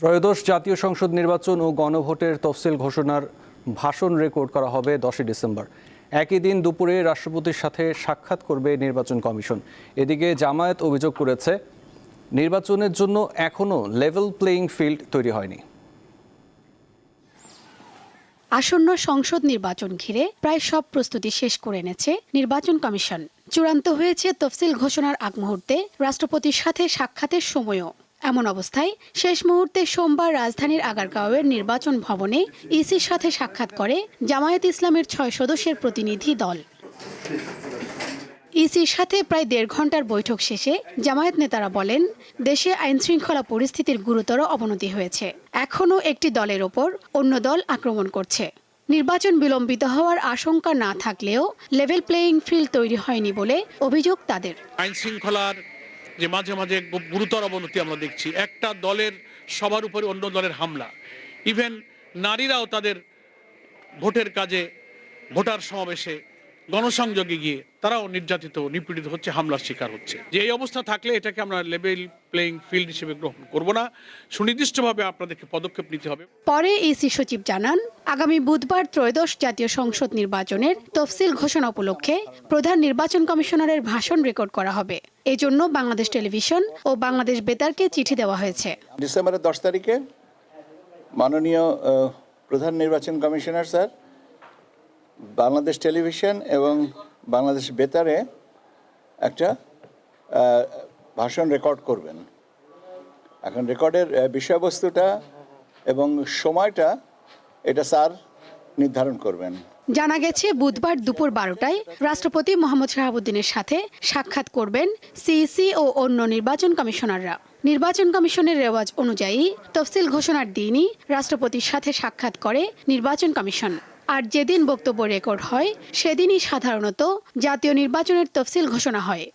ত্রয়োদশ জাতীয় সংসদ নির্বাচন ও গণভোটের তফসিল ঘোষণার ভাষণ রেকর্ড করা হবে দশই ডিসেম্বর। একই দিন দুপুরে রাষ্ট্রপতির সাথে সাক্ষাৎ করবে নির্বাচন কমিশন। এদিকে জামায়াত অভিযোগ করেছে, নির্বাচনের জন্য এখনও লেভেল প্লেয়িং ফিল্ড তৈরি হয়নি। আসন্ন সংসদ নির্বাচন ঘিরে প্রায় সব প্রস্তুতি শেষ করে এনেছে নির্বাচন কমিশন। চূড়ান্ত হয়েছে তফসিল ঘোষণার আগ মুহূর্তে রাষ্ট্রপতির সাথে সাক্ষাতের সময়ও। এমন অবস্থায় শেষ মুহূর্তে সোমবার রাজধানীর আগারগাঁওয়ের নির্বাচন ভবনে ইসির সাথে সাক্ষাৎ করে জামায়াত ইসলামের ছয় সদস্যের প্রতিনিধি দল। ইসির সাথে প্রায় দেড় ঘণ্টার বৈঠক শেষে জামায়াত নেতারা বলেন, দেশে আইনশৃঙ্খলা পরিস্থিতির গুরুতর অবনতি হয়েছে। এখনও একটি দলের ওপর অন্য দল আক্রমণ করছে। নির্বাচন বিলম্বিত হওয়ার আশঙ্কা না থাকলেও লেভেল প্লেয়িং ফিল্ড তৈরি হয়নি বলে অভিযোগ তাদের। আইন শৃঙ্খলার যে মাঝে মাঝে গুরুতর অবনতি আমরা দেখছি। একটা দলের সবার উপরে অন্য দলের হামলা। ইভেন নারীরাও তাদের ভোটের কাজে, ভোটার সমাবেশে, গণসংযোগে গিয়ে তারাও নির্যাতিত, নিপীড়িত হচ্ছে, হামলার শিকার হচ্ছে। যে এই অবস্থা থাকলে এটাকে আমরা লেভেল প্লেয়িং ফিল্ড হিসেবে গ্রহণ করব না। সুনির্দিষ্টভাবে আপনাদেরকে পদক্ষেপ নিতে হবে। পরে ইসি সচিব জানান আগামী বুধবার ত্রয়োদশ জাতীয় সংসদ নির্বাচনের তফসিল ঘোষণা উপলক্ষে প্রধান নির্বাচন কমিশনারের ভাষণ রেকর্ড করা হবে। এজন্য বাংলাদেশ টেলিভিশন ও বাংলাদেশ বেতারকে চিঠি দেওয়া হয়েছে। ডিসেম্বরের দশ তারিখে মাননীয় প্রধান নির্বাচন কমিশনার স্যার, বাংলাদেশ টেলিভিশন এবং বাংলাদেশ বেতারে একটা ভাষণ রেকর্ড করবেন। এখন রেকর্ডের বিষয়বস্তুটা এবং সময়টা এটা স্যার নির্ধারণ করবেন। জানা গেছে বুধবার দুপুর বারোটায় রাষ্ট্রপতি মোহাম্মদ শাহাবুদ্দিনের সাথে সাক্ষাৎ করবেন সিইসি ও অন্য নির্বাচন কমিশনাররা। নির্বাচন কমিশনের রেওয়াজ অনুযায়ী তফসিল ঘোষণার দিনই রাষ্ট্রপতির সাথে সাক্ষাৎ করে নির্বাচন কমিশন। আর যেদিন বক্তব্য রেকর্ড হয়, সেদিনই সাধারণত জাতীয় নির্বাচনের তফসিল ঘোষণা হয়।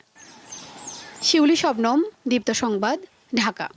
শিউলি শবনম, দীপ্ত সংবাদ, ঢাকা।